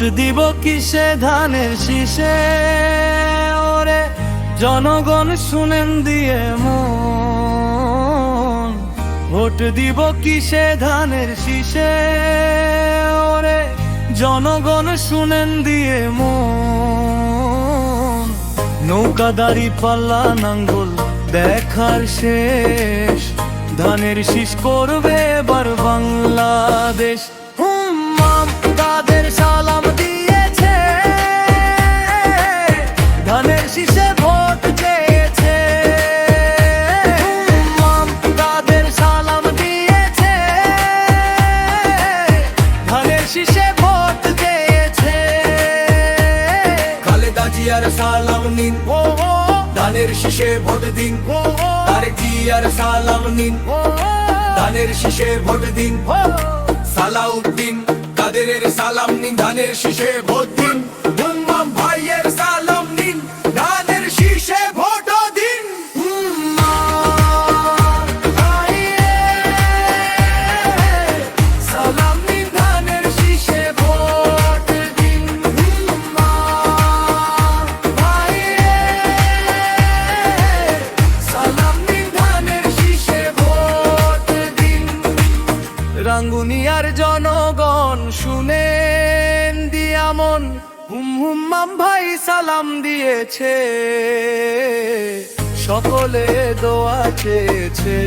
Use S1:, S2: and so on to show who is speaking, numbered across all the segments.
S1: দিব কিসে ধানের শীষে? ওরে জনগণ শুনেন দিয়ে মন। ভোট দিব কিসে ধানের শীষে? ওরে জনগণ শুনেন দিয়ে মন। নৌকাদারি পাল্লা নাঙ্গল দেখার শেষ। ধানের শীষ করবে এবার বাংলাদেশ। শীষে ভোট চেয়েছে
S2: খালেদা জিয়ার সালাম নিন।
S1: ও
S2: ধানের শীষে ভোট দিন।
S1: ও
S2: তারেক জিয়ার সালাম নিন।
S1: ও
S2: ধানের শীষে ভোট দিন।
S1: ও।
S2: সালাউদ্দিন কাদেরের সালাম নিন। ধানের শীষে ভোট দিন। ভাইয়ের
S1: রাঙ্গুনিয়ার জনগণ শুনেন দিয়ামন হুম হুম মাম ভাই সালাম দিয়েছে। সকলে দোয়া চেয়েছে।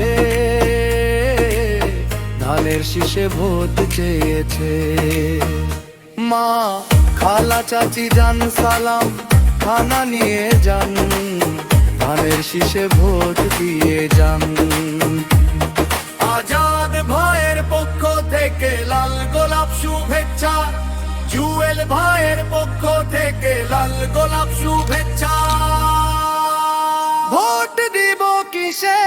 S1: ধানের শীষে ভোট চেয়েছে। মা, খালা চাচি যান সালাম, খানা নিয়ে যান। ধানের শীষে ভোট দিয়ে যান।
S2: আজাদ ভাইয়ের শুভেচ্ছা। জুয়েল ভাইয়ের পক্ষ থেকে লাল গোলাপ শুভেচ্ছা।
S1: ভোট দিব কিসে